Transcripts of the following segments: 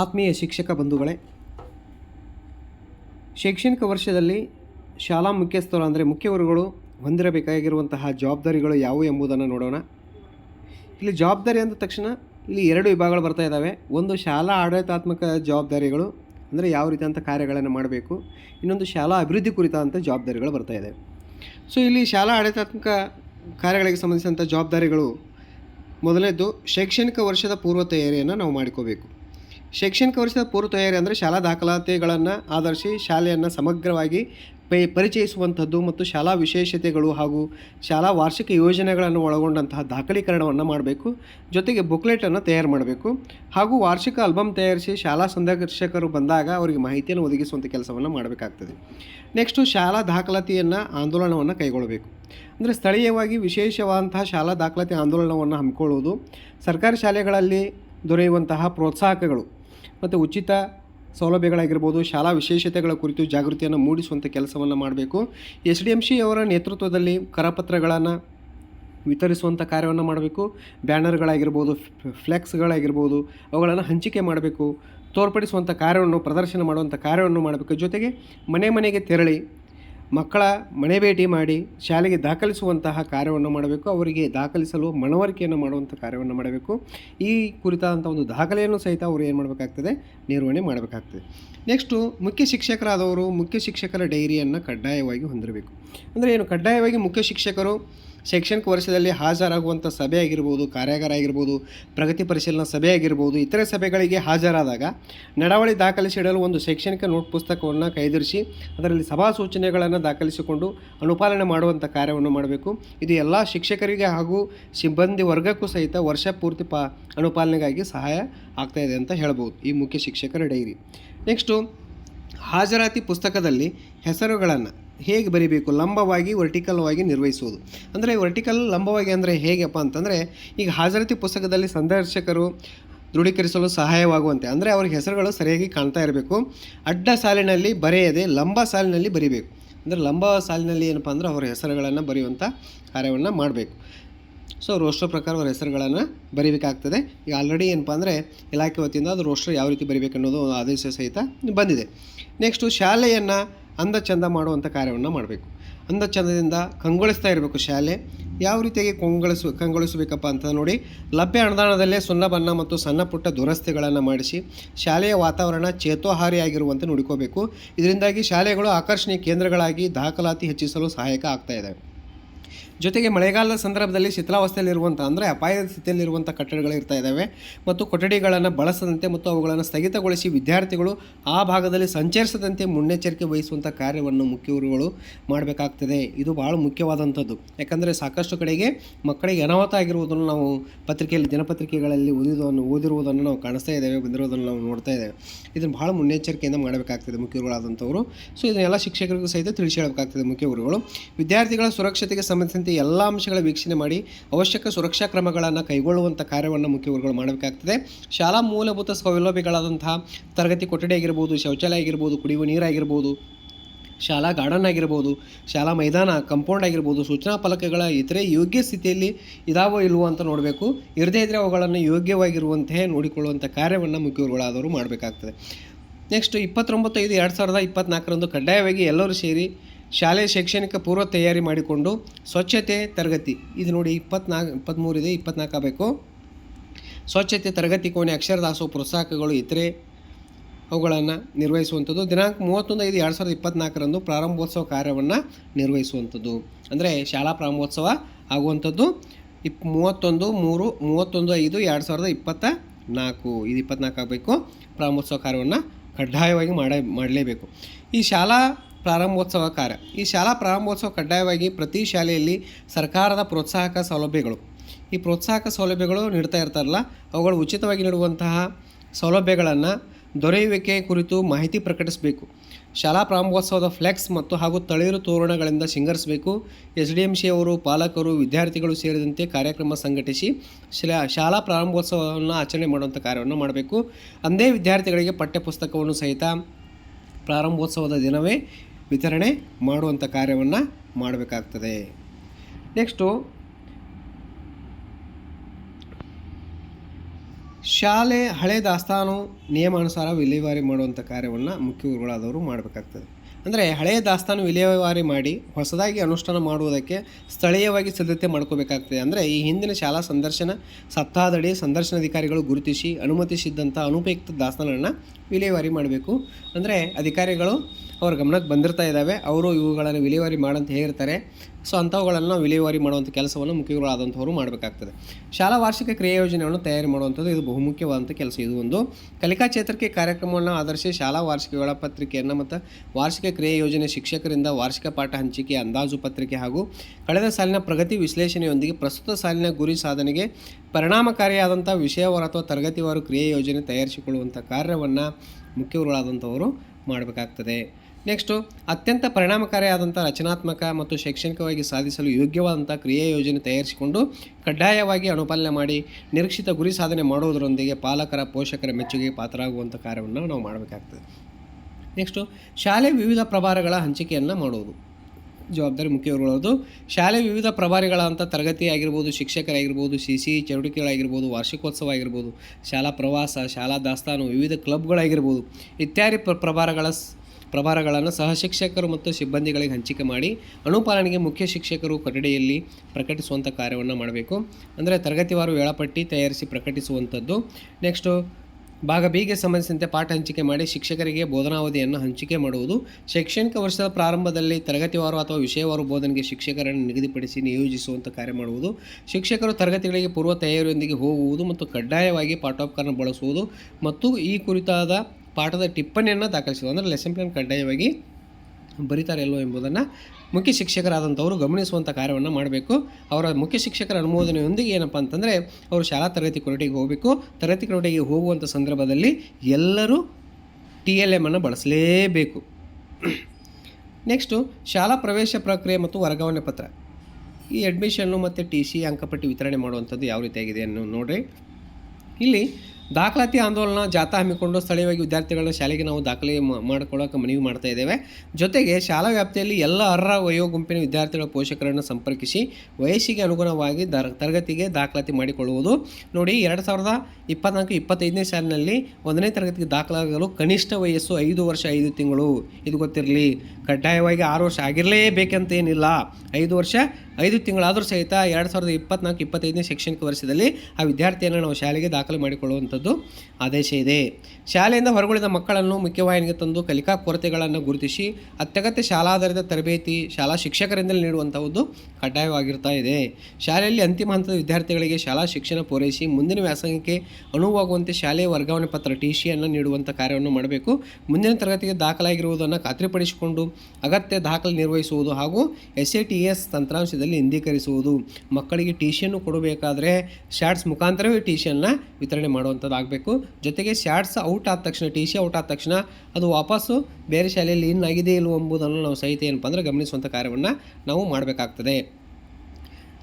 ಆತ್ಮೀಯ ಶಿಕ್ಷಕ ಬಂಧುಗಳೇ, ಶೈಕ್ಷಣಿಕ ವರ್ಷದಲ್ಲಿ ಶಾಲಾ ಮುಖ್ಯಸ್ಥರು ಅಂದರೆ ಮುಖ್ಯವರುಗಳು ಹೊಂದಿರಬೇಕಾಗಿರುವಂತಹ ಜವಾಬ್ದಾರಿಗಳು ಯಾವುವು ಎಂಬುದನ್ನು ನೋಡೋಣ. ಇಲ್ಲಿ ಜವಾಬ್ದಾರಿ ಅಂದ ತಕ್ಷಣ ಇಲ್ಲಿ ಎರಡು ವಿಭಾಗಗಳು ಬರ್ತಾ ಇದ್ದಾವೆ. ಒಂದು ಶಾಲಾ ಆಡಳಿತಾತ್ಮಕ ಜವಾಬ್ದಾರಿಗಳು ಅಂದರೆ ಯಾವ ರೀತಿಯಂಥ ಕಾರ್ಯಗಳನ್ನು ಮಾಡಬೇಕು. ಇನ್ನೊಂದು ಶಾಲಾ ಅಭಿವೃದ್ಧಿ ಕುರಿತಾದಂಥ ಜವಾಬ್ದಾರಿಗಳು ಬರ್ತಾ ಇದೆ. ಸೊ ಇಲ್ಲಿ ಶಾಲಾ ಆಡಳಿತಾತ್ಮಕ ಕಾರ್ಯಗಳಿಗೆ ಸಂಬಂಧಿಸಿದಂಥ ಜವಾಬ್ದಾರಿಗಳು ಮೊದಲನೇದು ಶೈಕ್ಷಣಿಕ ವರ್ಷದ ಪೂರ್ವ ತಯಾರಿಯನ್ನು ನಾವು ಮಾಡಿಕೋಬೇಕು. ಶೈಕ್ಷಣಿಕ ವರ್ಷದ ಪೂರ್ವ ತಯಾರಿ ಅಂದರೆ ಶಾಲಾ ದಾಖಲಾತಿಗಳನ್ನು ಆಧರಿಸಿ ಶಾಲೆಯನ್ನು ಸಮಗ್ರವಾಗಿ ಪೈ ಪರಿಚಯಿಸುವಂಥದ್ದು ಮತ್ತು ಶಾಲಾ ವಿಶೇಷತೆಗಳು ಹಾಗೂ ಶಾಲಾ ವಾರ್ಷಿಕ ಯೋಜನೆಗಳನ್ನು ಒಳಗೊಂಡಂತಹ ದಾಖಲೀಕರಣವನ್ನು ಮಾಡಬೇಕು. ಜೊತೆಗೆ ಬುಕ್ಲೆಟನ್ನು ತಯಾರು ಮಾಡಬೇಕು. ಹಾಗೂ ವಾರ್ಷಿಕ ಆಲ್ಬಮ್ ತಯಾರಿಸಿ ಶಾಲಾ ಸಂದರ್ಶಕರು ಬಂದಾಗ ಅವರಿಗೆ ಮಾಹಿತಿಯನ್ನು ಒದಗಿಸುವಂಥ ಕೆಲಸವನ್ನು ಮಾಡಬೇಕಾಗ್ತದೆ. ನೆಕ್ಸ್ಟು ಶಾಲಾ ದಾಖಲಾತಿಯನ್ನು ಆಂದೋಲನವನ್ನು ಕೈಗೊಳ್ಳಬೇಕು. ಅಂದರೆ ಸ್ಥಳೀಯವಾಗಿ ವಿಶೇಷವಾದಂತಹ ಶಾಲಾ ದಾಖಲಾತಿ ಆಂದೋಲನವನ್ನು ಹಮ್ಮಿಕೊಳ್ಳುವುದು ಸರ್ಕಾರಿ ಶಾಲೆಗಳಲ್ಲಿ ದೊರೆಯುವಂತಹ ಪ್ರೋತ್ಸಾಹಕಗಳು ಮತ್ತು ಉಚಿತ ಸೌಲಭ್ಯಗಳಾಗಿರ್ಬೋದು, ಶಾಲಾ ವಿಶೇಷತೆಗಳ ಕುರಿತು ಜಾಗೃತಿಯನ್ನು ಮೂಡಿಸುವಂಥ ಕೆಲಸವನ್ನು ಮಾಡಬೇಕು. ಎಸ್ ಡಿ ಎಂ ಸಿ ಅವರ ನೇತೃತ್ವದಲ್ಲಿ ಕರಪತ್ರಗಳನ್ನು ವಿತರಿಸುವಂಥ ಕಾರ್ಯವನ್ನು ಮಾಡಬೇಕು. ಬ್ಯಾನರ್ಗಳಾಗಿರ್ಬೋದು, ಫ್ಲೆಕ್ಸ್ಗಳಾಗಿರ್ಬೋದು, ಅವುಗಳನ್ನು ಹಂಚಿಕೆ ಮಾಡಬೇಕು. ತೋರ್ಪಡಿಸುವಂಥ ಕಾರ್ಯವನ್ನು, ಪ್ರದರ್ಶನ ಮಾಡುವಂಥ ಕಾರ್ಯವನ್ನು ಮಾಡಬೇಕು. ಜೊತೆಗೆ ಮನೆ ಮನೆಗೆ ತೆರಳಿ ಮಕ್ಕಳ ಮನೆ ಭೇಟಿ ಮಾಡಿ ಶಾಲೆಗೆ ದಾಖಲಿಸುವಂತಹ ಕಾರ್ಯವನ್ನು ಮಾಡಬೇಕು, ಅವರಿಗೆ ದಾಖಲಿಸಲು ಮನವರಿಕೆಯನ್ನು ಮಾಡುವಂಥ ಕಾರ್ಯವನ್ನು ಮಾಡಬೇಕು. ಈ ಕುರಿತಾದಂಥ ಒಂದು ದಾಖಲೆಯನ್ನು ಸಹಿತ ಅವರು ಏನು ಮಾಡಬೇಕಾಗ್ತದೆ? ನಿರ್ವಹಣೆ ಮಾಡಬೇಕಾಗ್ತದೆ. ನೆಕ್ಸ್ಟು ಮುಖ್ಯ ಶಿಕ್ಷಕರಾದವರು ಮುಖ್ಯ ಶಿಕ್ಷಕರ ಡೈರಿಯನ್ನು ಕಡ್ಡಾಯವಾಗಿ ಹೊಂದಿರಬೇಕು. ಅಂದರೆ ಏನು? ಕಡ್ಡಾಯವಾಗಿ ಮುಖ್ಯ ಶಿಕ್ಷಕರು ಶೈಕ್ಷಣಿಕ ವರ್ಷದಲ್ಲಿ ಹಾಜರಾಗುವಂಥ ಸಭೆ ಆಗಿರ್ಬೋದು, ಕಾರ್ಯಾಗಾರ ಆಗಿರ್ಬೋದು, ಪ್ರಗತಿ ಪರಿಶೀಲನಾ ಸಭೆ ಆಗಿರ್ಬೋದು, ಇತರೆ ಸಭೆಗಳಿಗೆ ಹಾಜರಾದಾಗ ನಡವಳಿ ದಾಖಲಿಸಿಡಲು ಒಂದು ಶೈಕ್ಷಣಿಕ ನೋಟ್ ಪುಸ್ತಕವನ್ನು ಕೈದಿರಿಸಿ, ಅದರಲ್ಲಿ ಸಭಾ ಸೂಚನೆಗಳನ್ನು ದಾಖಲಿಸಿಕೊಂಡು ಅನುಪಾಲನೆ ಮಾಡುವಂಥ ಕಾರ್ಯವನ್ನು ಮಾಡಬೇಕು. ಇದು ಎಲ್ಲ ಶಿಕ್ಷಕರಿಗೆ ಹಾಗೂ ಸಿಬ್ಬಂದಿ ವರ್ಗಕ್ಕೂ ಸಹಿತ ವರ್ಷ ಪೂರ್ತಿ ಪಾ ಅನುಪಾಲನೆಗಾಗಿ ಸಹಾಯ ಆಗ್ತಾ ಇದೆ ಅಂತ ಹೇಳ್ಬೋದು ಈ ಮುಖ್ಯ ಶಿಕ್ಷಕರ ಡೈರಿ. ನೆಕ್ಸ್ಟು, ಹಾಜರಾತಿ ಪುಸ್ತಕದಲ್ಲಿ ಹೆಸರುಗಳನ್ನು. ಹೇಗೆ ಬರಿಬೇಕು? ಲಂಬವಾಗಿ ವರ್ಟಿಕಲ್ವಾಗಿ ನಿರ್ವಹಿಸುವುದು. ಅಂದರೆ ವರ್ಟಿಕಲ್ ಲಂಬವಾಗಿ ಅಂದರೆ ಹೇಗಪ್ಪ ಅಂತಂದರೆ, ಈಗ ಹಾಜರತಿ ಪುಸ್ತಕದಲ್ಲಿ ಸಂದರ್ಶಕರು ದೃಢೀಕರಿಸಲು ಸಹಾಯವಾಗುವಂತೆ. ಅಂದರೆ ಅವ್ರಿಗೆ ಹೆಸರುಗಳು ಸರಿಯಾಗಿ ಕಾಣ್ತಾ ಇರಬೇಕು. ಅಡ್ಡ ಸಾಲಿನಲ್ಲಿ ಬರೆಯದೆ ಲಂಬ ಸಾಲಿನಲ್ಲಿ ಬರಿಬೇಕು. ಅಂದರೆ ಲಂಬ ಸಾಲಿನಲ್ಲಿ ಏನಪ್ಪ ಅಂದ್ರೆ ಅವರ ಹೆಸರುಗಳನ್ನು ಬರೆಯುವಂಥ ಕಾರ್ಯವನ್ನು ಮಾಡಬೇಕು. ಸೊ ರೋಸ್ಟರ್ ಪ್ರಕಾರ ಅವರ ಹೆಸರುಗಳನ್ನು ಬರೀಬೇಕಾಗ್ತದೆ. ಈಗ ಆಲ್ರೆಡಿ ಏನಪ್ಪ ಅಂದರೆ ಇಲಾಖೆ ವತಿಯಿಂದ ಅದು ರೋಸ್ಟರ್ ಯಾವ ರೀತಿ ಬರಿಬೇಕು ಅನ್ನೋದು ಆದೇಶ ಸಹಿತ ಬಂದಿದೆ. ನೆಕ್ಸ್ಟು ಶಾಲೆಯನ್ನು ಅಂದ ಚಂದ ಮಾಡುವಂಥ ಕಾರ್ಯವನ್ನು ಮಾಡಬೇಕು. ಅಂದ ಚಂದದಿಂದ ಕಂಗೊಳಿಸ್ತಾ ಇರಬೇಕು ಶಾಲೆ. ಯಾವ ರೀತಿಯಾಗಿ ಕಂಗೊಳಿಸ, ಕಂಗೊಳಿಸಬೇಕಪ್ಪ ಅಂತ ನೋಡಿ ಲಭ್ಯ ಅನುದಾನದಲ್ಲೇ ಸುಣ್ಣ ಬಣ್ಣ ಮತ್ತು ಸಣ್ಣ ಪುಟ್ಟ ದುರಸ್ತಿಗಳನ್ನು ಮಾಡಿಸಿ ಶಾಲೆಯ ವಾತಾವರಣ ಚೇತೋಹಾರಿಯಾಗಿರುವಂತೆ ನೋಡಿಕೋಬೇಕು. ಇದರಿಂದಾಗಿ ಶಾಲೆಗಳು ಆಕರ್ಷಣೀಯ ಕೇಂದ್ರಗಳಾಗಿ ದಾಖಲಾತಿ ಹೆಚ್ಚಿಸಲು ಸಹಾಯಕ ಆಗ್ತಾ ಇದೆ. ಜೊತೆಗೆ ಮಳೆಗಾಲದ ಸಂದರ್ಭದಲ್ಲಿ ಶಿಥಿಲಾವಸ್ಥೆಯಲ್ಲಿರುವಂಥ ಅಂದರೆ ಅಪಾಯದ ಸ್ಥಿತಿಯಲ್ಲಿರುವಂಥ ಕಟ್ಟಡಗಳು ಇರ್ತಾ ಇದ್ದಾವೆ. ಮತ್ತು ಕೊಠಡಿಗಳನ್ನು ಬಳಸದಂತೆ ಮತ್ತು ಅವುಗಳನ್ನು ಸ್ಥಗಿತಗೊಳಿಸಿ ವಿದ್ಯಾರ್ಥಿಗಳು ಆ ಭಾಗದಲ್ಲಿ ಸಂಚರಿಸದಂತೆ ಮುನ್ನೆಚ್ಚರಿಕೆ ವಹಿಸುವಂಥ ಕಾರ್ಯವನ್ನು ಮುಖ್ಯವರುಗಳು ಮಾಡಬೇಕಾಗ್ತದೆ. ಇದು ಭಾಳ ಮುಖ್ಯವಾದಂಥದ್ದು. ಯಾಕಂದರೆ ಸಾಕಷ್ಟು ಕಡೆಗೆ ಮಕ್ಕಳಿಗೆ ಅನಾಹುತ ಆಗಿರುವುದನ್ನು ನಾವು ಪತ್ರಿಕೆಯಲ್ಲಿ, ದಿನಪತ್ರಿಕೆಗಳಲ್ಲಿ ಓದಿರುವುದನ್ನು ಓದಿರುವುದನ್ನು ನಾವು ಕಾಣಿಸ್ತಾ ಇದ್ದೇವೆ ಬಂದಿರೋದನ್ನು ನಾವು ನೋಡ್ತಾ ಇದ್ದೇವೆ. ಇದನ್ನು ಭಾಳ ಮುನ್ನೆಚ್ಚರಿಕೆಯಿಂದ ಮಾಡಬೇಕಾಗ್ತದೆ ಮುಖ್ಯರುಗಳಾದಂಥವರು ಸೊ, ಇದನ್ನೆಲ್ಲ ಶಿಕ್ಷಕರಿಗೂ ಸಹಿತ ತಿಳಿಸಿ ಹೇಳಬೇಕಾಗ್ತದೆ ಮುಖ್ಯಗುರುಗಳು ವಿದ್ಯಾರ್ಥಿಗಳ ಸುರಕ್ಷತೆಗೆ ಸಂಬಂಧಿಸಿದಂತೆ ಎಲ್ಲ ಅಂಶಗಳ ವೀಕ್ಷಣೆ ಮಾಡಿ ಅವಶ್ಯಕ ಸುರಕ್ಷಾ ಕ್ರಮಗಳನ್ನು ಕೈಗೊಳ್ಳುವಂಥ ಕಾರ್ಯವನ್ನು ಮುಖ್ಯಗುರುಗಳು ಮಾಡಬೇಕಾಗ್ತದೆ. ಶಾಲಾ ಮೂಲಭೂತ ಸೌಲಭ್ಯಗಳಾದಂತಹ ತರಗತಿ ಕೊಠಡಿ ಆಗಿರ್ಬೋದು, ಶೌಚಾಲಯ ಆಗಿರ್ಬೋದು, ಕುಡಿಯುವ ನೀರಾಗಿರ್ಬೋದು ಶಾಲಾ ಗಾರ್ಡನ್ ಆಗಿರ್ಬೋದು, ಶಾಲಾ ಮೈದಾನ, ಕಂಪೌಂಡ್ ಆಗಿರ್ಬೋದು, ಸೂಚನಾ ಫಲಕಗಳ ಇತರೆ ಯೋಗ್ಯ ಸ್ಥಿತಿಯಲ್ಲಿ ಇದಾವೋ ಇಲ್ವೋ ಅಂತ ನೋಡಬೇಕು. ಇರದೇ ಇದ್ದರೆ ಅವುಗಳನ್ನು ಯೋಗ್ಯವಾಗಿರುವಂತೆ ನೋಡಿಕೊಳ್ಳುವಂಥ ಕಾರ್ಯವನ್ನು ಮುಖ್ಯಗಳಾದವರು ಮಾಡಬೇಕಾಗ್ತದೆ. ನೆಕ್ಸ್ಟ್ ಇಪ್ಪತ್ತೊಂಬತ್ತು ಐದು ಎರಡು ಸಾವಿರದ ಇಪ್ಪತ್ತ್ನಾಲ್ಕರಂದು ಕಡ್ಡಾಯವಾಗಿ ಎಲ್ಲರೂ ಸೇರಿ ಶಾಲೆ ಶೈಕ್ಷಣಿಕ ಪೂರ್ವ ತಯಾರಿ ಮಾಡಿಕೊಂಡು ಸ್ವಚ್ಛತೆ ತರಗತಿ, ಇದು ನೋಡಿ ಇಪ್ಪತ್ನಾಲ್ಕು ಇಪ್ಪತ್ತ್ಮೂರಿದೆ ಇಪ್ಪತ್ನಾಲ್ಕು ಆಗಬೇಕು. ಸ್ವಚ್ಛತೆ ತರಗತಿ ಕೋಣೆ ಅಕ್ಷರದಾಸು ಪ್ರೋತ್ಸಾಹಕಗಳು ಇತರೆ ಅವುಗಳನ್ನು ನಿರ್ವಹಿಸುವಂಥದ್ದು. ದಿನಾಂಕ ಮೂವತ್ತೊಂದು ಐದು ಎರಡು ಸಾವಿರದ ಇಪ್ಪತ್ನಾಲ್ಕರಂದು ಪ್ರಾರಂಭೋತ್ಸವ ಕಾರ್ಯವನ್ನು ನಿರ್ವಹಿಸುವಂಥದ್ದು. ಅಂದರೆ ಶಾಲಾ ಪ್ರಾರಂಭೋತ್ಸವ ಆಗುವಂಥದ್ದು. ಇಪ್, ಮೂವತ್ತೊಂದು, ಮೂರು, ಮೂವತ್ತೊಂದು ಐದು ಎರಡು ಸಾವಿರದ ಇಪ್ಪತ್ತ ನಾಲ್ಕು ಇದು ಇಪ್ಪತ್ನಾಲ್ಕು ಆಗಬೇಕು. ಪ್ರಾರಂಭೋತ್ಸವ ಕಾರ್ಯವನ್ನು ಕಡ್ಡಾಯವಾಗಿ ಮಾಡ, ಮಾಡಲೇಬೇಕು. ಈ ಶಾಲಾ ಪ್ರಾರಂಭೋತ್ಸವ ಕಾರ್ಯ ಈ ಶಾಲಾ ಪ್ರಾರಂಭೋತ್ಸವ ಕಡ್ಡಾಯವಾಗಿ ಪ್ರತಿ ಶಾಲೆಯಲ್ಲಿ ಸರ್ಕಾರದ ಪ್ರೋತ್ಸಾಹಕ ಸೌಲಭ್ಯಗಳು. ಈ ಪ್ರೋತ್ಸಾಹಕ ಸೌಲಭ್ಯಗಳು ನೀಡ್ತಾ ಇರ್ತಾರಲ್ಲ, ಅವುಗಳು ಉಚಿತವಾಗಿ ನೀಡುವಂತಹ ಸೌಲಭ್ಯಗಳನ್ನು ದೊರೆಯುವಿಕೆ ಕುರಿತು ಮಾಹಿತಿ ಪ್ರಕಟಿಸಬೇಕು. ಶಾಲಾ ಪ್ರಾರಂಭೋತ್ಸವದ ಫ್ಲೆಕ್ಸ್ ಮತ್ತು ಹಾಗೂ ತಳಿರು ತೋರಣಗಳಿಂದ ಶೃಂಗರಿಸಬೇಕು. ಎಸ್ ಡಿ ಎಂ ಸಿ ಅವರು, ಪಾಲಕರು, ವಿದ್ಯಾರ್ಥಿಗಳು ಸೇರಿದಂತೆ ಕಾರ್ಯಕ್ರಮ ಸಂಘಟಿಸಿ ಶಾಲಾ ಶಾಲಾ ಪ್ರಾರಂಭೋತ್ಸವವನ್ನು ಆಚರಣೆ ಮಾಡುವಂಥ ಕಾರ್ಯವನ್ನು ಮಾಡಬೇಕು. ಅಂದೇ ವಿದ್ಯಾರ್ಥಿಗಳಿಗೆ ಪಠ್ಯಪುಸ್ತಕವನ್ನು ಸಹಿತ ಪ್ರಾರಂಭೋತ್ಸವದ ದಿನವೇ ವಿತರಣೆ ಮಾಡುವಂಥ ಕಾರ್ಯವನ್ನು ಮಾಡಬೇಕಾಗ್ತದೆ. ನೆಕ್ಸ್ಟು ಶಾಲೆ ಹಳೆ ದಾಸ್ತಾನು ನಿಯಮಾನುಸಾರ ವಿಲೇವಾರಿ ಮಾಡುವಂಥ ಕಾರ್ಯವನ್ನು ಮುಖ್ಯ ಗುರುಗಳಾದವರು ಮಾಡಬೇಕಾಗ್ತದೆ. ಅಂದರೆ ಹಳೆಯ ದಾಸ್ತಾನು ವಿಲೇವಾರಿ ಮಾಡಿ ಹೊಸದಾಗಿ ಅನುಷ್ಠಾನ ಮಾಡುವುದಕ್ಕೆ ಸ್ಥಳೀಯವಾಗಿ ಸಿದ್ಧತೆ ಮಾಡ್ಕೋಬೇಕಾಗ್ತದೆ. ಅಂದರೆ ಈ ಹಿಂದಿನ ಶಾಲಾ ಸಂದರ್ಶನ ಸಪ್ತಾಹದಡಿ ಸಂದರ್ಶನಾಧಿಕಾರಿಗಳು ಗುರುತಿಸಿ ಅನುಮತಿಸಿದ್ದಂಥ ಅನುಪಯುಕ್ತ ದಾಸ್ತಾನಗಳನ್ನು ವಿಲೇವಾರಿ ಮಾಡಬೇಕು. ಅಂದರೆ ಅಧಿಕಾರಿಗಳು ಅವ್ರ ಗಮನಕ್ಕೆ ಬಂದಿರ್ತಾ ಇದ್ದಾವೆ. ಅವರು ಇವುಗಳನ್ನು ವಿಲೇವಾರಿ ಮಾಡಂತ ಹೇಳಿರ್ತಾರೆ. ಸೊ ಅಂಥವುಗಳನ್ನು ವಿಲೇವಾರಿ ಮಾಡುವಂಥ ಕೆಲಸವನ್ನು ಮುಖ್ಯಗಳಾದಂಥವರು ಮಾಡಬೇಕಾಗ್ತದೆ. ಶಾಲಾ ವಾರ್ಷಿಕ ಕ್ರಿಯಾ ಯೋಜನೆಯನ್ನು ತಯಾರಿ ಮಾಡುವಂಥದ್ದು ಇದು ಬಹುಮುಖ್ಯವಾದಂಥ ಕೆಲಸ. ಇದು ಒಂದು. ಕಲಿಕಾ ಚೇತರಿಕೆ ಕಾರ್ಯಕ್ರಮವನ್ನು ಆಧರಿಸಿ ಶಾಲಾ ವಾರ್ಷಿಕ ವೇಳಾಪತ್ರಿಕೆಯನ್ನು ಮತ್ತು ವಾರ್ಷಿಕ ಕ್ರಿಯಾ ಯೋಜನೆ ಶಿಕ್ಷಕರಿಂದ ವಾರ್ಷಿಕ ಪಾಠ ಹಂಚಿಕೆ, ಅಂದಾಜು ಪತ್ರಿಕೆ ಹಾಗೂ ಕಳೆದ ಸಾಲಿನ ಪ್ರಗತಿ ವಿಶ್ಲೇಷಣೆಯೊಂದಿಗೆ ಪ್ರಸ್ತುತ ಸಾಲಿನ ಗುರಿ ಸಾಧನೆಗೆ ಪರಿಣಾಮಕಾರಿಯಾದಂಥ ವಿಷಯವಾರು ಅಥವಾ ತರಗತಿವಾರು ಕ್ರಿಯಾ ಯೋಜನೆ ತಯಾರಿಸಿಕೊಳ್ಳುವಂಥ ಕಾರ್ಯವನ್ನು ಮುಖ್ಯಗಳಾದಂಥವರು ಮಾಡಬೇಕಾಗ್ತದೆ. ನೆಕ್ಸ್ಟು ಅತ್ಯಂತ ಪರಿಣಾಮಕಾರಿಯಾದಂಥ ರಚನಾತ್ಮಕ ಮತ್ತು ಶೈಕ್ಷಣಿಕವಾಗಿ ಸಾಧಿಸಲು ಯೋಗ್ಯವಾದಂಥ ಕ್ರಿಯಾ ಯೋಜನೆ ತಯಾರಿಸಿಕೊಂಡು ಕಡ್ಡಾಯವಾಗಿ ಅನುಪಾಲನೆ ಮಾಡಿ ನಿರೀಕ್ಷಿತ ಗುರಿ ಸಾಧನೆ ಮಾಡುವುದರೊಂದಿಗೆ ಪಾಲಕರ, ಪೋಷಕರ ಮೆಚ್ಚುಗೆಗೆ ಪಾತ್ರರಾಗುವಂಥ ಕಾರ್ಯವನ್ನು ನಾವು ಮಾಡಬೇಕಾಗ್ತದೆ. ನೆಕ್ಸ್ಟು ಶಾಲೆ ವಿವಿಧ ಪ್ರಭಾರಗಳ ಹಂಚಿಕೆಯನ್ನು ಮಾಡುವುದು. ಜವಾಬ್ದಾರಿ ಮುಖ್ಯವಾಗಿರೋದು ಶಾಲೆ ವಿವಿಧ ಪ್ರಭಾರಿಗಳಂಥ ತರಗತಿ ಆಗಿರ್ಬೋದು ಶಿಕ್ಷಕರಾಗಿರ್ಬೋದು ಸಿ ಸಿ ಚಟುವಟಿಕೆಗಳಾಗಿರ್ಬೋದು, ವಾರ್ಷಿಕೋತ್ಸವ ಆಗಿರ್ಬೋದು, ಶಾಲಾ ಪ್ರವಾಸ, ಶಾಲಾ ದಾಸ್ತಾನು, ವಿವಿಧ ಕ್ಲಬ್ಗಳಾಗಿರ್ಬೋದು, ಇತ್ಯಾದಿ ಪ್ರ, ಪ್ರಭಾರಗಳ ಪ್ರಭಾರಗಳನ್ನು ಸಹ ಶಿಕ್ಷಕರು ಮತ್ತು ಸಿಬ್ಬಂದಿಗಳಿಗೆ ಹಂಚಿಕೆ ಮಾಡಿ ಅನುಪಾಲನೆಗೆ ಮುಖ್ಯ ಶಿಕ್ಷಕರು ಕೊಠಡಿಯಲ್ಲಿ ಪ್ರಕಟಿಸುವಂಥ ಕಾರ್ಯವನ್ನು ಮಾಡಬೇಕು. ಅಂದರೆ ತರಗತಿವಾರು ವೇಳಾಪಟ್ಟಿ ತಯಾರಿಸಿ ಪ್ರಕಟಿಸುವಂಥದ್ದು. ನೆಕ್ಸ್ಟು, ಭಾಗ ಬಿಗೆ ಸಂಬಂಧಿಸಿದಂತೆ ಪಾಠ ಹಂಚಿಕೆ ಮಾಡಿ ಶಿಕ್ಷಕರಿಗೆ ಬೋಧನಾವಧಿಯನ್ನು ಹಂಚಿಕೆ ಮಾಡುವುದು. ಶೈಕ್ಷಣಿಕ ವರ್ಷದ ಪ್ರಾರಂಭದಲ್ಲಿ ತರಗತಿವಾರು ಅಥವಾ ವಿಷಯವಾರು ಬೋಧನೆಗೆ ಶಿಕ್ಷಕರನ್ನು ನಿಗದಿಪಡಿಸಿ ನಿಯೋಜಿಸುವಂಥ ಕಾರ್ಯ ಮಾಡುವುದು. ಶಿಕ್ಷಕರು ತರಗತಿಗಳಿಗೆ ಪೂರ್ವ ತಯಾರಿಯೊಂದಿಗೆ ಹೋಗುವುದು ಮತ್ತು ಕಡ್ಡಾಯವಾಗಿ ಪಾಠೋಪಕರಣ ಬಳಸುವುದು. ಮತ್ತು ಈ ಕುರಿತಾದ ಪಾಠದ ಟಿಪ್ಪಣಿಯನ್ನು ದಾಖಲಿಸುವುದು ಅಂದರೆ ಲೆಸನ್ ಪ್ಲಾನ್ ಕಡ್ಡಾಯವಾಗಿ ಬರೀತಾರೆ ಇಲ್ವೋ ಎಂಬುದನ್ನು ಮುಖ್ಯ ಶಿಕ್ಷಕರಾದಂಥವರು ಗಮನಿಸುವಂಥ ಕಾರ್ಯವನ್ನು ಮಾಡಬೇಕು. ಅವರ ಮುಖ್ಯ ಶಿಕ್ಷಕರ ಅನುಮೋದನೆಯೊಂದಿಗೆ ಏನಪ್ಪ ಅಂತಂದರೆ ಅವರು ಶಾಲಾ ತರಗತಿ ಕೊರಟಿಗೆ ಹೋಗಬೇಕು. ತರಗತಿ ಕೊರಟಿಗೆ ಹೋಗುವಂಥ ಸಂದರ್ಭದಲ್ಲಿ ಎಲ್ಲರೂ ಟಿ ಎಲ್ ಎಮನ್ನು ಬಳಸಲೇಬೇಕು. ನೆಕ್ಸ್ಟು ಶಾಲಾ ಪ್ರವೇಶ ಪ್ರಕ್ರಿಯೆ ಮತ್ತು ವರ್ಗಾವಣೆ ಪತ್ರ. ಈ ಅಡ್ಮಿಷನ್ನು ಮತ್ತು ಟಿ ಸಿ ಅಂಕಪಟ್ಟಿ ವಿತರಣೆ ಮಾಡುವಂಥದ್ದು ಯಾವ ರೀತಿಯಾಗಿದೆ ಅನ್ನೋ ನೋಡಿರಿ. ಇಲ್ಲಿ ದಾಖಲಾತಿ ಆಂದೋಲನ ಜಾಥಾ ಹಮ್ಮಿಕೊಂಡು ಸ್ಥಳೀಯವಾಗಿ ವಿದ್ಯಾರ್ಥಿಗಳ ಶಾಲೆಗೆ ನಾವು ದಾಖಲೆ ಮಾಡಿಕೊಳ್ಳೋಕೆ ಮನವಿ ಮಾಡ್ತಾ ಇದ್ದೇವೆ. ಜೊತೆಗೆ ಶಾಲಾ ವ್ಯಾಪ್ತಿಯಲ್ಲಿ ಎಲ್ಲ ಅರ್ಹ ವಯೋ ಗುಂಪಿನ ವಿದ್ಯಾರ್ಥಿಗಳ ಪೋಷಕರನ್ನು ಸಂಪರ್ಕಿಸಿ ವಯಸ್ಸಿಗೆ ಅನುಗುಣವಾಗಿ ದರ, ತರಗತಿಗೆ ದಾಖಲಾತಿ ಮಾಡಿಕೊಳ್ಳುವುದು. ನೋಡಿ, ಎರಡು ಸಾವಿರದ ಇಪ್ಪತ್ನಾಲ್ಕು ಇಪ್ಪತ್ತೈದನೇ ಸಾಲಿನಲ್ಲಿ ಒಂದನೇ ತರಗತಿಗೆ ದಾಖಲಾಗಲು ಕನಿಷ್ಠ ವಯಸ್ಸು ಐದು ವರ್ಷ ಐದು ತಿಂಗಳು. ಇದು ಗೊತ್ತಿರಲಿ. ಕಡ್ಡಾಯವಾಗಿ ಆರು ವರ್ಷ ಆಗಿರಲೇಬೇಕಂತ ಏನಿಲ್ಲ ಐದು ವರ್ಷ ಐದು ತಿಂಗಳಾದರೂ ಸಹಿತ ಎರಡು ಸಾವಿರದ ಇಪ್ಪತ್ನಾಲ್ಕು ಇಪ್ಪತ್ತೈದನೇ ಶೈಕ್ಷಣಿಕ ವರ್ಷದಲ್ಲಿ ಆ ವಿದ್ಯಾರ್ಥಿಯನ್ನು ನಾವು ಶಾಲೆಗೆ ದಾಖಲು ಮಾಡಿಕೊಳ್ಳುವಂಥದ್ದು ಆದೇಶ ಇದೆ. ಶಾಲೆಯಿಂದ ಹೊರಗುಳಿದ ಮಕ್ಕಳನ್ನು ಮುಖ್ಯವಾಹಿನಿಗೆ ತಂದು ಕಲಿಕಾ ಕೊರತೆಗಳನ್ನು ಗುರುತಿಸಿ ಅತ್ಯಗತ್ಯ ಶಾಲಾಧಾರಿತ ತರಬೇತಿ, ಶಾಲಾ ಶಿಕ್ಷಕರಿಂದಲೇ ನೀಡುವಂಥದ್ದು ಕಡ್ಡಾಯವಾಗಿರ್ತಾ ಇದೆ. ಶಾಲೆಯಲ್ಲಿ ಅಂತಿಮ ಹಂತದ ವಿದ್ಯಾರ್ಥಿಗಳಿಗೆ ಶಾಲಾ ಶಿಕ್ಷಣ ಪೂರೈಸಿ ಮುಂದಿನ ವ್ಯಾಸಂಗಕ್ಕೆ ಅನುವಾಗುವಂತೆ ಶಾಲೆಯ ವರ್ಗಾವಣೆ ಪತ್ರ ಟಿ ಸಿಯನ್ನು ನೀಡುವಂಥ ಕಾರ್ಯವನ್ನು ಮಾಡಬೇಕು. ಮುಂದಿನ ತರಗತಿಗೆ ದಾಖಲಾಗಿರುವುದನ್ನು ಖಾತ್ರಿಪಡಿಸಿಕೊಂಡು ಅಗತ್ಯ ದಾಖಲೆ ನಿರ್ವಹಿಸುವುದು ಹಾಗೂ ಎಸ್ ಎ ಟಿ ಎಸ್ ತಂತ್ರಾಂಶದಲ್ಲಿ ಇಂದೀಕರಿಸುವುದು ಮಕ್ಕಳಿಗೆ ಟಿ ಶಿಯನ್ನು ಕೊಡಬೇಕಾದ್ರೆ ಶಾರ್ಟ್ಸ್ ಮುಖಾಂತರವೇ ಟಿ ಶಿಯನ್ನ ವಿತರಣೆ ಮಾಡುವಂಥದ್ದು ಆಗಬೇಕು. ಜೊತೆಗೆ ಶಾರ್ಟ್ಸ್ ಔಟ್ ಆದ ತಕ್ಷಣ ಟಿ ಸಿ ಔಟ್ ಆದ ತಕ್ಷಣ ಅದು ವಾಪಸ್ಸು ಬೇರೆ ಶಾಲೆಯಲ್ಲಿ ಇನ್ ಆಗಿದೆ ಇಲ್ವೋ ಎಂಬುದನ್ನು ನಾವು ಸಹಿತ ಏನಪ್ಪ ಅಂದರೆ ಗಮನಿಸುವಂಥ ಕಾರ್ಯವನ್ನು ನಾವು ಮಾಡಬೇಕಾಗ್ತದೆ.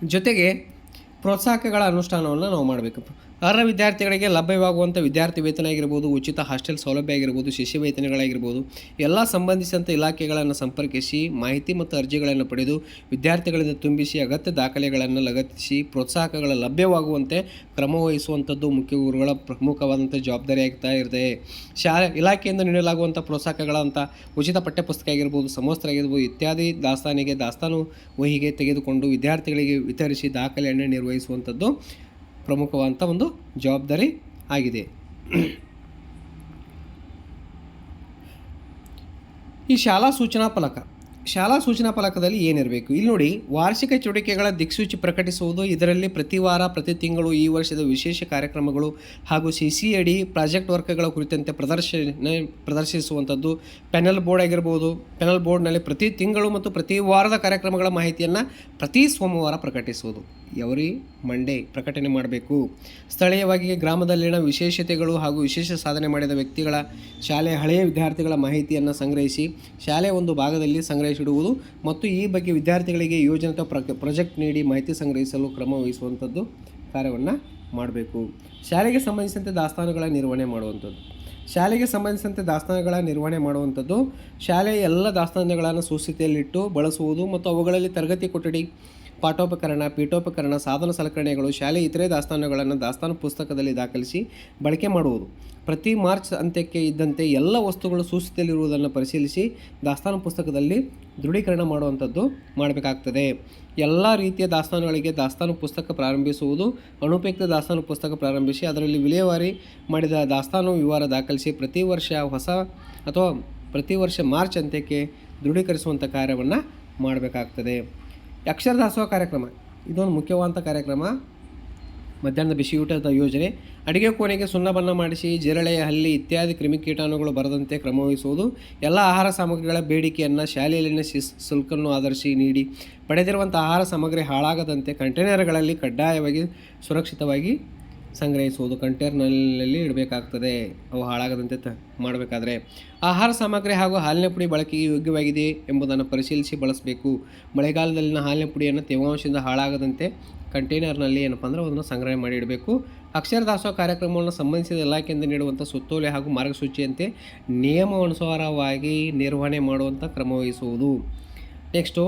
ಜೊತೆಗೆ ಪ್ರೋತ್ಸಾಹಕಗಳ ಅನುಷ್ಠಾನವನ್ನು ನಾವು ಮಾಡಬೇಕು. ಅರ್ಹ ವಿದ್ಯಾರ್ಥಿಗಳಿಗೆ ಲಭ್ಯವಾಗುವಂಥ ವಿದ್ಯಾರ್ಥಿ ವೇತನ ಆಗಿರ್ಬೋದು, ಉಚಿತ ಹಾಸ್ಟೆಲ್ ಸೌಲಭ್ಯ ಆಗಿರ್ಬೋದು, ಶಿಷ್ಯ ವೇತನಗಳಾಗಿರ್ಬೋದು, ಎಲ್ಲ ಸಂಬಂಧಿಸಿದಂಥ ಇಲಾಖೆಗಳನ್ನು ಸಂಪರ್ಕಿಸಿ ಮಾಹಿತಿ ಮತ್ತು ಅರ್ಜಿಗಳನ್ನು ಪಡೆದು ವಿದ್ಯಾರ್ಥಿಗಳಿಂದ ತುಂಬಿಸಿ ಅಗತ್ಯ ದಾಖಲೆಗಳನ್ನು ಲಗತ್ತಿಸಿ ಪ್ರೋತ್ಸಾಹಕಗಳ ಲಭ್ಯವಾಗುವಂತೆ ಕ್ರಮವಹಿಸುವಂಥದ್ದು ಮುಖ್ಯ ಗುರುಗಳ ಪ್ರಮುಖವಾದಂಥ ಜವಾಬ್ದಾರಿ ಆಗ್ತಾ ಇರದೆ ಶಾಲೆ, ಇಲಾಖೆಯಿಂದ ನೀಡಲಾಗುವಂಥ ಪ್ರೋತ್ಸಾಹಕಗಳಂಥ ಉಚಿತ ಪಠ್ಯಪುಸ್ತಕ ಆಗಿರ್ಬೋದು, ಸಮವಸ್ತ್ರ ಆಗಿರ್ಬೋದು ಇತ್ಯಾದಿ ದಾಸ್ತಾನಿಗೆ ದಾಸ್ತಾನು ವಹಿಗೆ ತೆಗೆದುಕೊಂಡು ವಿದ್ಯಾರ್ಥಿಗಳಿಗೆ ವಿತರಿಸಿ ದಾಖಲೆಯನ್ನು ನಿರ್ವಹಿಸುವಂಥದ್ದು ಪ್ರಮುಖವಾದಂಥ ಒಂದು ಜವಾಬ್ದಾರಿ ಆಗಿದೆ. ಈ ಶಾಲಾ ಸೂಚನಾ ಫಲಕ. ಶಾಲಾ ಸೂಚನಾ ಫಲಕದಲ್ಲಿ ಏನಿರಬೇಕು? ಇಲ್ಲಿ ನೋಡಿ, ವಾರ್ಷಿಕ ಚಟುವಟಿಕೆಗಳ ದಿಕ್ಸೂಚಿ ಪ್ರಕಟಿಸುವುದು, ಇದರಲ್ಲಿ ಪ್ರತಿ ವಾರ, ಪ್ರತಿ ತಿಂಗಳು ಈ ವರ್ಷದ ವಿಶೇಷ ಕಾರ್ಯಕ್ರಮಗಳು ಹಾಗೂ ಸಿ ಸಿ ಅಡಿ ಪ್ರಾಜೆಕ್ಟ್ ವರ್ಕ್ಗಳ ಕುರಿತಂತೆ ಪ್ರದರ್ಶನ, ಪ್ರದರ್ಶಿಸುವಂಥದ್ದು. ಪೆನಲ್ ಬೋರ್ಡ್ ಆಗಿರ್ಬೋದು, ಪೆನಲ್ ಬೋರ್ಡ್ನಲ್ಲಿ ಪ್ರತಿ ತಿಂಗಳು ಮತ್ತು ಪ್ರತಿ ವಾರದ ಕಾರ್ಯಕ್ರಮಗಳ ಮಾಹಿತಿಯನ್ನು ಪ್ರತಿ ಸೋಮವಾರ ಪ್ರಕಟಿಸುವುದು. ಎವರಿ ಮಂಡೇ ಪ್ರಕಟಣೆ ಮಾಡಬೇಕು. ಸ್ಥಳೀಯವಾಗಿ ಗ್ರಾಮದಲ್ಲಿನ ವಿಶೇಷತೆಗಳು ಹಾಗೂ ವಿಶೇಷ ಸಾಧನೆ ಮಾಡಿದ ವ್ಯಕ್ತಿಗಳ ಶಾಲೆಯ ಹಳೆಯ ವಿದ್ಯಾರ್ಥಿಗಳ ಮಾಹಿತಿಯನ್ನು ಸಂಗ್ರಹಿಸಿ ಶಾಲೆಯ ಒಂದು ಭಾಗದಲ್ಲಿ ಸಂಗ್ರಹಿಸಿಡುವುದು ಮತ್ತು ಈ ಬಗ್ಗೆ ವಿದ್ಯಾರ್ಥಿಗಳಿಗೆ ಯೋಜನೆ ಅಥವಾ ಪ್ರ, ಪ್ರಾಜೆಕ್ಟ್ ನೀಡಿ ಮಾಹಿತಿ ಸಂಗ್ರಹಿಸಲು ಕ್ರಮ ವಹಿಸುವಂಥದ್ದು ಕಾರ್ಯವನ್ನು ಮಾಡಬೇಕು. ಶಾಲೆಗೆ ಸಂಬಂಧಿಸಿದಂತೆ ದಾಸ್ತಾನುಗಳ ನಿರ್ವಹಣೆ ಮಾಡುವಂಥದ್ದು. ಶಾಲೆಗೆ ಸಂಬಂಧಿಸಿದಂತೆ ದಾಸ್ತಾನುಗಳ ನಿರ್ವಹಣೆ ಮಾಡುವಂಥದ್ದು. ಶಾಲೆಯ ಎಲ್ಲ ದಾಸ್ತಾನುಗಳನ್ನು ಸುಸ್ಥಿತಿಯಲ್ಲಿಟ್ಟು ಬಳಸುವುದು ಮತ್ತು ಅವುಗಳಲ್ಲಿ ತರಗತಿ ಕೊಠಡಿ ಪಾಠೋಪಕರಣ, ಪೀಠೋಪಕರಣ, ಸಾಧನ ಸಲಕರಣೆಗಳು, ಶಾಲೆ ಇತರೆ ದಾಸ್ತಾನುಗಳನ್ನು ದಾಸ್ತಾನು ಪುಸ್ತಕದಲ್ಲಿ ದಾಖಲಿಸಿ ಬಳಕೆ ಮಾಡುವುದು. ಪ್ರತಿ ಮಾರ್ಚ್ ಅಂತ್ಯಕ್ಕೆ ಇದ್ದಂತೆ ಎಲ್ಲ ವಸ್ತುಗಳು ಸೂಚಿತಲ್ಲಿರುವುದನ್ನು ಪರಿಶೀಲಿಸಿ ದಾಸ್ತಾನು ಪುಸ್ತಕದಲ್ಲಿ ದೃಢೀಕರಣ ಮಾಡುವಂಥದ್ದು ಮಾಡಬೇಕಾಗ್ತದೆ. ಎಲ್ಲ ರೀತಿಯ ದಾಸ್ತಾನುಗಳಿಗೆ ದಾಸ್ತಾನು ಪುಸ್ತಕ ಪ್ರಾರಂಭಿಸುವುದು, ಅನುಪಯುಕ್ತ ದಾಸ್ತಾನು ಪುಸ್ತಕ ಪ್ರಾರಂಭಿಸಿ ಅದರಲ್ಲಿ ವಿಲೇವಾರಿ ಮಾಡಿದ ದಾಸ್ತಾನು ವಿವರ ದಾಖಲಿಸಿ ಪ್ರತಿ ವರ್ಷ ಹೊಸ ಅಥವಾ ಪ್ರತಿ ವರ್ಷ ಮಾರ್ಚ್ ಅಂತ್ಯಕ್ಕೆ ದೃಢೀಕರಿಸುವಂಥ ಕಾರ್ಯವನ್ನು ಮಾಡಬೇಕಾಗ್ತದೆ. ಅಕ್ಷರ ದಾಸೋಹ ಕಾರ್ಯಕ್ರಮ. ಇದೊಂದು ಮುಖ್ಯವಾದಂಥ ಕಾರ್ಯಕ್ರಮ. ಮಧ್ಯಾಹ್ನದ ಬಿಸಿ ಊಟದ ಯೋಜನೆ. ಅಡುಗೆ ಕೋಣೆಗೆ ಸುಣ್ಣ ಬಣ್ಣ ಮಾಡಿಸಿ ಜಿರಳೆ ಹಲ್ಲಿ ಇತ್ಯಾದಿ ಕ್ರಿಮಿಕೀಟಾಣುಗಳು ಬರದಂತೆ ಕ್ರಮವಹಿಸುವುದು ಎಲ್ಲ ಆಹಾರ ಸಾಮಗ್ರಿಗಳ ಬೇಡಿಕೆಯನ್ನು ಶಾಲೆಯಲ್ಲಿನ ಶಿಸ್ ಶುಲ್ಕನ್ನು ಆಧರಿಸಿ ನೀಡಿ ಪಡೆದಿರುವಂಥ ಆಹಾರ ಸಾಮಗ್ರಿ ಹಾಳಾಗದಂತೆ ಕಂಟೈನರ್ಗಳಲ್ಲಿ ಕಡ್ಡಾಯವಾಗಿ ಸುರಕ್ಷಿತವಾಗಿ ಸಂಗ್ರಹಿಸುವುದು ಕಂಟೇನರ್ನಲ್ಲಿ ಇಡಬೇಕಾಗ್ತದೆ. ಅವು ಹಾಳಾಗದಂತೆ ತ ಮಾಡಬೇಕಾದ್ರೆ ಆಹಾರ ಸಾಮಗ್ರಿ ಹಾಗೂ ಹಾಲಿನ ಪುಡಿ ಬಳಕೆಗೆ ಯೋಗ್ಯವಾಗಿದೆ ಎಂಬುದನ್ನು ಪರಿಶೀಲಿಸಿ ಬಳಸಬೇಕು. ಮಳೆಗಾಲದಲ್ಲಿನ ಹಾಲಿನ ಪುಡಿಯನ್ನು ತೇವಾಂಶದಿಂದ ಹಾಳಾಗದಂತೆ ಕಂಟೇನರ್ನಲ್ಲಿ ಏನಪ್ಪ ಅಂದ್ರೆ ಅದನ್ನು ಸಂಗ್ರಹ ಮಾಡಿ ಇಡಬೇಕು. ಅಕ್ಷರ ದಾಸೋಹ ಕಾರ್ಯಕ್ರಮವನ್ನು ಸಂಬಂಧಿಸಿದ ಇಲಾಖೆಯಿಂದ ನೀಡುವಂಥ ಸುತ್ತೋಲೆ ಹಾಗೂ ಮಾರ್ಗಸೂಚಿಯಂತೆ ನಿಯಮಾನುಸಾರವಾಗಿ ನಿರ್ವಹಣೆ ಮಾಡುವಂಥ ಕ್ರಮವಹಿಸುವುದು ನೆಕ್ಸ್ಟು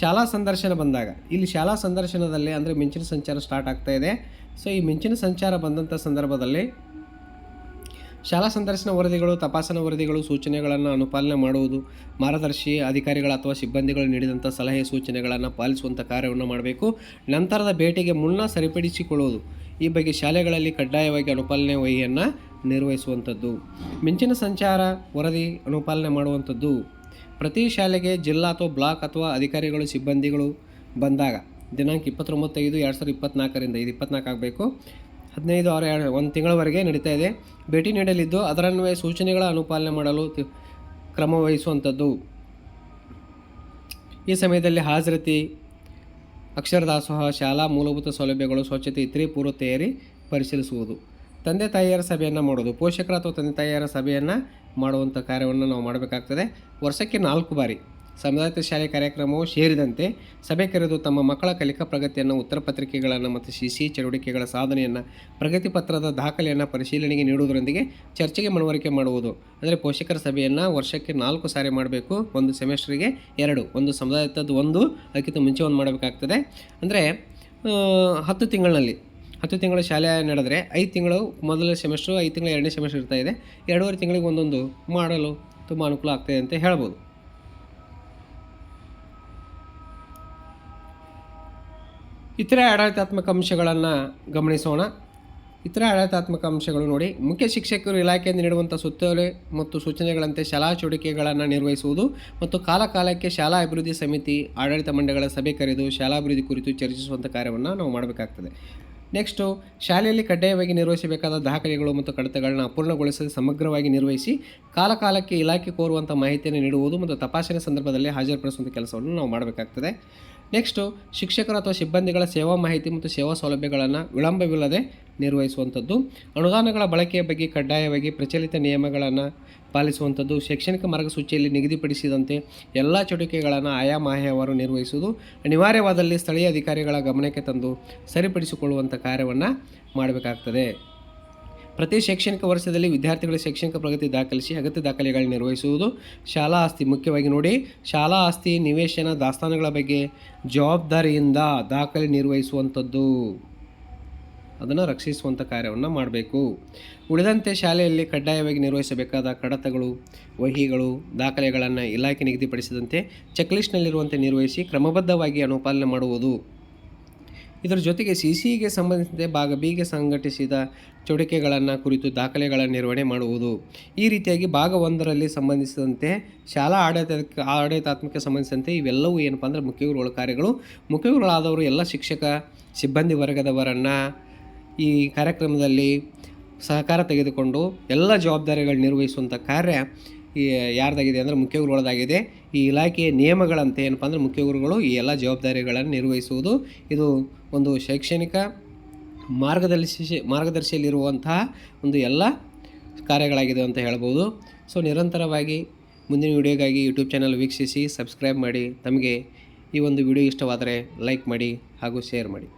ಶಾಲಾ ಸಂದರ್ಶನ ಬಂದಾಗ, ಇಲ್ಲಿ ಶಾಲಾ ಸಂದರ್ಶನದಲ್ಲಿ ಅಂದರೆ ಮಿಂಚಿನ ಸಂಚಾರ ಸ್ಟಾರ್ಟ್ ಆಗ್ತಾ ಇದೆ. ಸೊ, ಈ ಮಿಂಚಿನ ಸಂಚಾರ ಬಂದಂಥ ಸಂದರ್ಭದಲ್ಲಿ ಶಾಲಾ ಸಂದರ್ಶನ ವರದಿಗಳು, ತಪಾಸಣಾ ವರದಿಗಳು, ಸೂಚನೆಗಳನ್ನು ಅನುಪಾಲನೆ ಮಾಡುವುದು, ಮಾರ್ಗದರ್ಶಿ ಅಧಿಕಾರಿಗಳು ಅಥವಾ ಸಿಬ್ಬಂದಿಗಳು ನೀಡಿದಂಥ ಸಲಹೆ ಸೂಚನೆಗಳನ್ನು ಪಾಲಿಸುವಂಥ ಕಾರ್ಯವನ್ನು ಮಾಡಬೇಕು. ನಂತರದ ಭೇಟಿಗೆ ಮುನ್ನ ಸರಿಪಡಿಸಿಕೊಳ್ಳುವುದು, ಈ ಬಗ್ಗೆ ಶಾಲೆಗಳಲ್ಲಿ ಕಡ್ಡಾಯವಾಗಿ ಅನುಪಾಲನೆ ವಹಿಯನ್ನು ನಿರ್ವಹಿಸುವಂಥದ್ದು ಮಿಂಚಿನ ಸಂಚಾರ ವರದಿ ಅನುಪಾಲನೆ ಮಾಡುವಂಥದ್ದು ಪ್ರತಿ ಶಾಲೆಗೆ ಜಿಲ್ಲಾ ಅಥವಾ ಬ್ಲಾಕ್ ಅಥವಾ ಅಧಿಕಾರಿಗಳು, ಸಿಬ್ಬಂದಿಗಳು ಬಂದಾಗ ದಿನಾಂಕ ಇಪ್ಪತ್ತೊಂಬತ್ತೈದು, ಎರಡು ಸಾವಿರದ ಇಪ್ಪತ್ನಾಲ್ಕರಿಂದ ಇದು ಇಪ್ಪತ್ನಾಲ್ಕು ಆಗಬೇಕು. ಹದಿನೈದು ಆರು, ಎರಡು, ಒಂದು ತಿಂಗಳವರೆಗೆ ನಡೀತಾ ಇದೆ. ಭೇಟಿ ನೀಡಲಿದ್ದು ಅದರನ್ವಯ ಸೂಚನೆಗಳ ಅನುಪಾಲನೆ ಮಾಡಲು ಕ್ರಮ ವಹಿಸುವಂಥದ್ದು. ಈ ಸಮಯದಲ್ಲಿ ಹಾಜರತಿ ಅಕ್ಷರ ದಾಸೋಹ ಶಾಲಾ ಮೂಲಭೂತ ಸೌಲಭ್ಯಗಳು, ಸ್ವಚ್ಛತೆ ಇತರೆ ಪೂರ್ವ ತಯಾರಿ ಪರಿಶೀಲಿಸುವುದು. ತಂದೆ ತಾಯಿಯರ ಸಭೆಯನ್ನು ಮಾಡೋದು. ಪೋಷಕರ ಅಥವಾ ತಂದೆ ತಾಯಿಯರ ಸಭೆಯನ್ನು ಮಾಡುವಂಥ ಕಾರ್ಯವನ್ನು ನಾವು ಮಾಡಬೇಕಾಗ್ತದೆ. ವರ್ಷಕ್ಕೆ ನಾಲ್ಕು ಬಾರಿ. ಸಮುದಾಯ ಶಾಲೆ ಕಾರ್ಯಕ್ರಮವು ಸೇರಿದಂತೆ ಸಭೆ ಕರೆದು ತಮ್ಮ ಮಕ್ಕಳ ಕಲಿಕಾ ಪ್ರಗತಿಯನ್ನು, ಉತ್ತರ ಪತ್ರಿಕೆಗಳನ್ನು ಮತ್ತು ಸಿಸಿ ಚಟುವಟಿಕೆಗಳ ಸಾಧನೆಯನ್ನು, ಪ್ರಗತಿ ಪತ್ರದ ದಾಖಲೆಯನ್ನು ಪರಿಶೀಲನೆಗೆ ನೀಡುವುದರೊಂದಿಗೆ ಚರ್ಚೆಗೆ ಮನವರಿಕೆ ಮಾಡುವುದು. ಅಂದರೆ ಪೋಷಕರ ಸಭೆಯನ್ನು ವರ್ಷಕ್ಕೆ ನಾಲ್ಕು ಸಾರಿ ಮಾಡಬೇಕು. ಒಂದು ಸೆಮೆಸ್ಟ್ರಿಗೆ ಎರಡು. ಒಂದು ಸಮುದಾಯದ ಒಂದು. ಅದಕ್ಕಿಂತ ಮುಂಚೆ ಒಂದು ಮಾಡಬೇಕಾಗ್ತದೆ. ಅಂದರೆ ಹತ್ತು ತಿಂಗಳಿನಲ್ಲಿ ಹತ್ತು ತಿಂಗಳ ಶಾಲೆ ನಡೆದರೆ ಐದು ತಿಂಗಳು ಮೊದಲ ಸೆಮೆಸ್ಟ್ರು, ಐದು ತಿಂಗಳು ಎರಡನೇ ಸೆಮಿಸ್ಟರ್ ಇರ್ತಾ ಇದೆ. ಎರಡೂವರೆ ತಿಂಗಳಿಗೆ ಒಂದೊಂದು ಮಾಡಲು ತುಂಬ ಅನುಕೂಲ ಆಗ್ತಾಯಿದೆ ಅಂತ ಹೇಳ್ಬೋದು. ಇತರೆ ಆಡಳಿತಾತ್ಮಕ ಅಂಶಗಳನ್ನು ಗಮನಿಸೋಣ. ಇತರ ಆಡಳಿತಾತ್ಮಕ ಅಂಶಗಳು ನೋಡಿ, ಮುಖ್ಯ ಶಿಕ್ಷಕರು ಇಲಾಖೆಯಿಂದ ನೀಡುವಂಥ ಸುತ್ತೋಲೆ ಮತ್ತು ಸೂಚನೆಗಳಂತೆ ಶಾಲಾ ಚಟುವಟಿಕೆಗಳನ್ನು ನಿರ್ವಹಿಸುವುದು ಮತ್ತು ಕಾಲಕಾಲಕ್ಕೆ ಶಾಲಾ ಅಭಿವೃದ್ಧಿ ಸಮಿತಿ, ಆಡಳಿತ ಮಂಡಳಿಗಳ ಸಭೆ ಕರೆದು ಶಾಲಾ ಅಭಿವೃದ್ಧಿ ಕುರಿತು ಚರ್ಚಿಸುವಂಥ ಕಾರ್ಯವನ್ನು ನಾವು ಮಾಡಬೇಕಾಗ್ತದೆ. ನೆಕ್ಸ್ಟು, ಶಾಲೆಯಲ್ಲಿ ಕಡ್ಡಾಯವಾಗಿ ನಿರ್ವಹಿಸಬೇಕಾದ ದಾಖಲೆಗಳು ಮತ್ತು ಕಡತಗಳನ್ನು ಅಪೂರ್ಣಗೊಳಿಸದೆ ಸಮಗ್ರವಾಗಿ ನಿರ್ವಹಿಸಿ ಕಾಲಕಾಲಕ್ಕೆ ಇಲಾಖೆ ಕೋರುವಂಥ ಮಾಹಿತಿಯನ್ನು ನೀಡುವುದು ಮತ್ತು ತಪಾಸಣೆ ಸಂದರ್ಭದಲ್ಲಿ ಹಾಜರುಪಡಿಸುವಂಥ ಕೆಲಸವನ್ನು ನಾವು ಮಾಡಬೇಕಾಗ್ತದೆ. ನೆಕ್ಸ್ಟು ಶಿಕ್ಷಕರು ಅಥವಾ ಸಿಬ್ಬಂದಿಗಳ ಸೇವಾ ಮಾಹಿತಿ ಮತ್ತು ಸೇವಾ ಸೌಲಭ್ಯಗಳನ್ನು ವಿಳಂಬವಿಲ್ಲದೆ ನಿರ್ವಹಿಸುವಂಥದ್ದು. ಅನುದಾನಗಳ ಬಳಕೆಯ ಬಗ್ಗೆ ಕಡ್ಡಾಯವಾಗಿ ಪ್ರಚಲಿತ ನಿಯಮಗಳನ್ನು ಪಾಲಿಸುವಂಥದ್ದು. ಶೈಕ್ಷಣಿಕ ಮಾರ್ಗಸೂಚಿಯಲ್ಲಿ ನಿಗದಿಪಡಿಸಿದಂತೆ ಎಲ್ಲ ಚಟುವಟಿಕೆಗಳನ್ನು ಆಯಾ ಮಾಹೆಯವರು ನಿರ್ವಹಿಸುವುದು. ಅನಿವಾರ್ಯವಾದಲ್ಲಿ ಸ್ಥಳೀಯ ಅಧಿಕಾರಿಗಳ ಗಮನಕ್ಕೆ ತಂದು ಸರಿಪಡಿಸಿಕೊಳ್ಳುವಂಥ ಕಾರ್ಯವನ್ನು ಮಾಡಬೇಕಾಗ್ತದೆ. ಪ್ರತಿ ಶೈಕ್ಷಣಿಕ ವರ್ಷದಲ್ಲಿ ವಿದ್ಯಾರ್ಥಿಗಳ ಶೈಕ್ಷಣಿಕ ಪ್ರಗತಿ ದಾಖಲಿಸಿ ಅಗತ್ಯ ದಾಖಲೆಗಳನ್ನು ನಿರ್ವಹಿಸುವುದು ಶಾಲಾ ಆಸ್ತಿ. ಮುಖ್ಯವಾಗಿ ನೋಡಿ, ಶಾಲಾ ಆಸ್ತಿ ನಿವೇಶನ ದಾಸ್ತಾನುಗಳ ಬಗ್ಗೆ ಜವಾಬ್ದಾರಿಯಿಂದ ದಾಖಲೆ ನಿರ್ವಹಿಸುವಂಥದ್ದು. ಅದನ್ನು ರಕ್ಷಿಸುವಂಥ ಕಾರ್ಯವನ್ನು ಮಾಡಬೇಕು. ಉಳಿದಂತೆ ಶಾಲೆಯಲ್ಲಿ ಕಡ್ಡಾಯವಾಗಿ ನಿರ್ವಹಿಸಬೇಕಾದ ಕಡತಗಳು, ವಹಿಗಳು, ದಾಖಲೆಗಳನ್ನು ಇಲಾಖೆ ನಿಗದಿಪಡಿಸಿದಂತೆ ಚೆಕ್ಲಿಸ್ಟ್ನಲ್ಲಿರುವಂತೆ ನಿರ್ವಹಿಸಿ ಕ್ರಮಬದ್ಧವಾಗಿ ಅನುಪಾಲನೆ ಮಾಡುವುದು. ಇದರ ಜೊತೆಗೆ ಸಿ ಸಿಗೆ ಸಂಬಂಧಿಸಿದಂತೆ ಭಾಗ ಬಿಗೆ ಸಂಘಟಿಸಿದ ಚಟುವಟಿಕೆಗಳನ್ನು ಕುರಿತು ದಾಖಲೆಗಳ ನಿರ್ವಹಣೆ ಮಾಡುವುದು. ಈ ರೀತಿಯಾಗಿ ಭಾಗ ಒಂದರಲ್ಲಿ ಸಂಬಂಧಿಸಿದಂತೆ ಶಾಲಾ ಆಡಳಿತ ಆಡಳಿತಾತ್ಮಕ ಸಂಬಂಧಿಸಿದಂತೆ ಇವೆಲ್ಲವೂ ಏನಪ್ಪ ಅಂದರೆ ಮುಖ್ಯ ಗುರುಗಳ ಕಾರ್ಯಗಳು. ಮುಖ್ಯ ಗುರುಗಳಾದವರು ಎಲ್ಲ ಶಿಕ್ಷಕ, ಸಿಬ್ಬಂದಿ ವರ್ಗದವರನ್ನು ಈ ಕಾರ್ಯಕ್ರಮದಲ್ಲಿ ಸಹಕಾರ ತೆಗೆದುಕೊಂಡು ಎಲ್ಲ ಜವಾಬ್ದಾರಿಗಳು ನಿರ್ವಹಿಸುವಂಥ ಕಾರ್ಯ ಈ ಯಾರ್ದಾಗಿದೆ ಅಂದರೆ ಮುಖ್ಯ ಗುರುಗಳದಾಗಿದೆ ಈ ಇಲಾಖೆಯ ನಿಯಮಗಳಂತೆ ಏನಪ್ಪ ಅಂದರೆ ಮುಖ್ಯ ಗುರುಗಳು ಈ ಎಲ್ಲ ಜವಾಬ್ದಾರಿಗಳನ್ನು ನಿರ್ವಹಿಸುವುದು. ಇದು ಒಂದು ಶೈಕ್ಷಣಿಕ ಮಾರ್ಗದರ್ಶಿ ಮಾರ್ಗದರ್ಶಿಯಲ್ಲಿರುವಂತಹ ಒಂದು ಎಲ್ಲ ಕಾರ್ಯಗಳಾಗಿದೆ ಅಂತ ಹೇಳ್ಬೋದು. ಸೊ ನಿರಂತರವಾಗಿ ಮುಂದಿನ ವಿಡಿಯೋಗಾಗಿ ಯೂಟ್ಯೂಬ್ ಚಾನಲ್ ವೀಕ್ಷಿಸಿ, ಸಬ್ಸ್ಕ್ರೈಬ್ ಮಾಡಿ. ತಮಗೆ ಈ ಒಂದು ವಿಡಿಯೋ ಇಷ್ಟವಾದರೆ ಲೈಕ್ ಮಾಡಿ ಹಾಗೂ ಶೇರ್ ಮಾಡಿ.